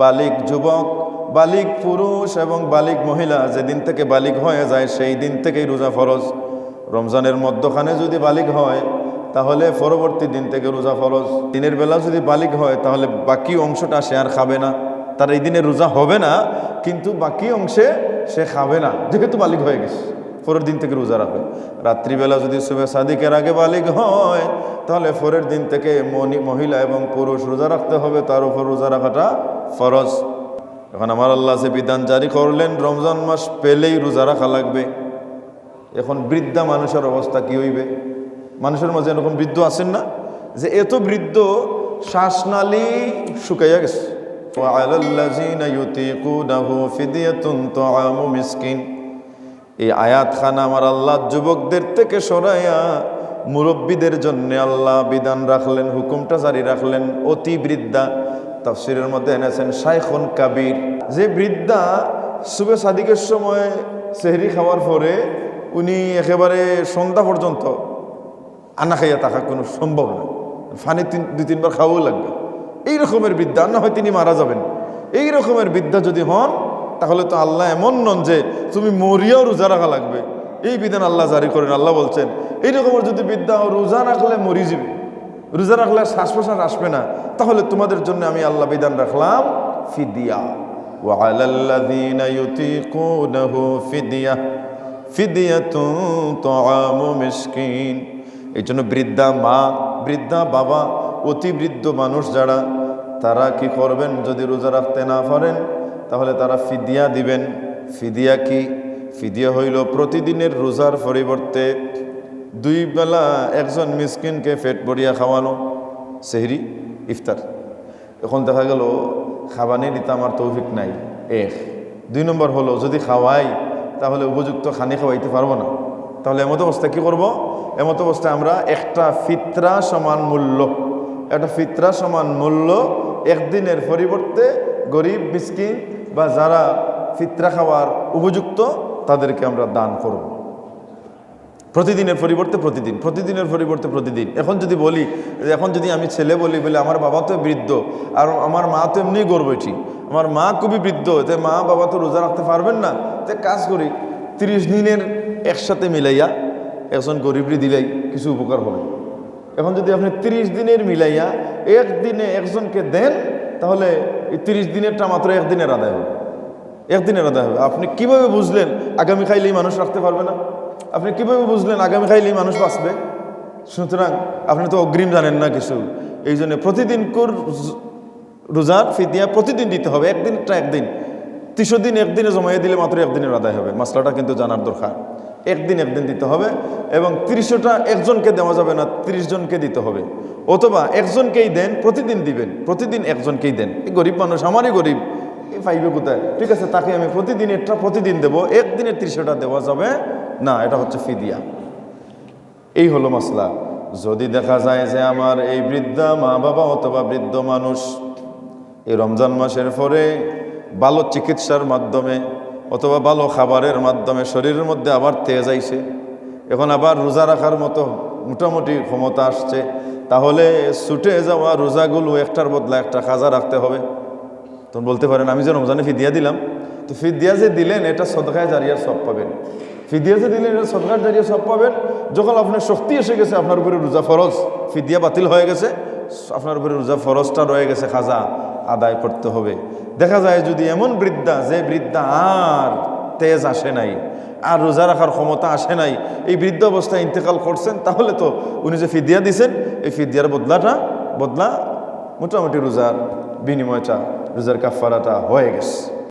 বালিক যুবক, বালিক পুরুষ এবং বালিক মহিলা যেদিন থেকে বালিক হয়ে যায় সেই দিন থেকেই রোজা ফরজ। রমজানের মধ্যখানে যদি বালিক হয়, তাহলে পরবর্তী দিন থেকে রোজা ফরজ। দিনের বেলা যদি বালিক হয়, তাহলে বাকি অংশটা সে আর খাবে না। তার এই দিনে রোজা হবে না, কিন্তু বাকি অংশে সে খাবে না, যেহেতু বালিক হয়ে গেছে। পরের দিন থেকে রোজা রাখবে রাত্রিবেলা যদি শুভে সাদিকের আগে বালিক হয় তাহলে পরের দিন থেকে মনি- মহিলা এবং পুরুষ রোজা রাখতে হবে তার উপর রোজা রাখাটা ফরজ এখন আমার আল্লাহ যে বিধান জারি করলেন রমজান মাস পেলেই রোজা রাখা লাগবে এখন বৃদ্ধা মানুষের অবস্থা কি হইবে মানুষের মাঝে এরকম বৃদ্ধ আছেন না যে এত বৃদ্ধ শ্বাসনালী শুকাইয়া গেছে وعلى الذين يطيقونه فدية طعام مسكين এই আয়াত খান আমার আল্লাহ যুবকদের থেকে সরাইয়া মুরব্বীদের জন্য আল্লাহ বিধান রাখলেন, হুকুমটা জারি রাখলেন। অতি বৃদ্ধা তাফসিরের মধ্যে এনেছেন, শাইখন কাবির। যে বৃদ্ধা শুভে সাদিকের সময় সেহরি খাওয়ার পরে উনি একেবারে সন্ধ্যা পর্যন্ত আনা খাইয়া থাকা কোনো সম্ভব না। ফানি তিন, দুই, তিনবার খাওয়াও লাগবে। এই রকমের বৃদ্ধা, না হয় তিনি মারা যাবেন। এই রকমের বিদ্যা যদি হন তাহলে তো আল্লাহ এমন নন যে তুমি মরিয়াও রোজা রাখা লাগবে। এই বিধান আল্লাহ জারি করেন, আল্লাহ বলছেন এইরকমের যদি বিদ্যা রোজা রাখলে মরি যাবে। রোজা রাখলে শ্বাস প্রশ্বাস আসবে না। তাহলে তোমাদের জন্য আমি আল্লাহ বিধান রাখলাম, ফিদিয়া। ফিদিয়া। ফিদিয়া তু মিসকিন। এই জন্য বৃদ্ধা মা, বৃদ্ধা বাবা অতিবৃদ্ধ মানুষ যারা, তারা কি করবেন? যদি রোজা রাখতে না পারেন তাহলে তারা ফিদিয়া দিবেন। ফিদিয়া কি? ফিদিয়া হইল প্রতিদিনের রোজার পরিবর্তে দুই বেলা একজন মিসকিনকে পেট ভরিয়া খাওয়ানো, সেহরি, ইফতার। এখন দেখা গেল খাবানি দিতে আমার তৌফিক নাই। এক। দুই নম্বর হলো, যদি খাওয়াই, তাহলে উপযুক্ত খানি খাওয়াইতে পারব না। তাহলে এমত অবস্থায় কী করব? এমত অবস্থায় আমরা একটা ফিতরা সমান মূল্য। একটা ফিতরা সমান মূল্য একদিনের পরিবর্তে গরিব, মিসকিন বা যারা ফিতরা খাওয়ার উপযুক্ত, তাদেরকে আমরা দান করব। প্রতিদিনের পরিবর্তে প্রতিদিন, প্রতিদিনের পরিবর্তে প্রতিদিন। এখন যদি বলি, এখন যদি আমি ছেলে বলি, বলে আমার বাবা তো বৃদ্ধ, আর আমার মা তো এমনি গর্বটি আমার মা খুবই বৃদ্ধ, তে মা বাবা তো রোজা রাখতে পারবেন না। তে কাজ করি, তিরিশ দিনের একসাথে মিলাইয়া একজন গরিবরি দিলেই কিছু উপকার হবে। এখন যদি আপনি তিরিশ দিনের মিলাইয়া একদিনে একজনকে দেন, তাহলে এই তিরিশ দিনেরটা মাত্র একদিনের আদায় হবে। একদিনের আদায় হবে। আপনি কীভাবে বুঝলেন আগামী খাইলেই মানুষ রাখতে পারবে না? আপনি কীভাবে বুঝলেন আগামী খাইলেই মানুষ বাঁচবে? সুতরাং আপনি তো অগ্রিম জানেন না কিছু। এই জন্য প্রতিদিন কর রোজার ফিদিয়া প্রতিদিন দিতে হবে। একদিনটা একদিন। তিরিশ দিন একদিনে জমাইয়ে দিলে মাত্র একদিনের আদায় হবে। মশলাটা কিন্তু জানার দরকার। একদিন একদিন দিতে হবে এবং তিরিশটা একজনকে দেওয়া যাবে না, তিরিশ জনকে দিতে হবে। অথবা একজনকেই দেন, প্রতিদিন দিবেন, প্রতিদিন একজনকেই দেন। এই গরিব মানুষ, আমারই গরিব, এই পাইবে কোথায়? ঠিক আছে, তাকে আমি প্রতিদিনেরটা প্রতিদিন দেবো, একদিনের তিরিশটা দেওয়া যাবে না, এটা হচ্ছে ফিদিয়া। এই হলো মশলা যদি দেখা যায় যে আমার এই বৃদ্ধা মা বাবা অথবা বৃদ্ধ মানুষ, এই রমজান মাসের পরে ভালো চিকিৎসার মাধ্যমে অথবা ভালো খাবারের মাধ্যমে শরীরের মধ্যে আবার তেজ আইছে। এখন আবার রোজা রাখার মতো মোটামুটি ক্ষমতা আসছে। তাহলে ছুটে যাওয়া রোজাগুলো একটার বদলা একটা খাজা রাখতে হবে। তখন বলতে পারেন, আমি যে রমজানে ফিদিয়া দিলাম, তো ফিদিয়া যে দিলেন, এটা সদকায় জারিয়ার সব পাবেন। ফিদিয়া যে দিলেন, এটা সদকার জারিয়া সব পাবেন। যখন আপনার শক্তি এসে গেছে, আপনার উপরে রোজা ফরজ, ফিদিয়া বাতিল হয়ে গেছে, আপনার উপরে রোজা ফরজটা রয়ে গেছে খাজা। আদায় করতে হবে। দেখা যায় যদি এমন বৃদ্ধা, যে বৃদ্ধা আর তেজ আসে নাই, আর রোজা রাখার ক্ষমতা আসে নাই, এই বৃদ্ধ অবস্থায় ইন্তেকাল করছেন, তাহলে তো উনি যে ফিদিয়া দিছেন, এই ফিদিয়ার বদলাটা, বদলা মোটামুটি রোজার বিনিময়টা, রোজার কাফারাটা হয়ে গেছে।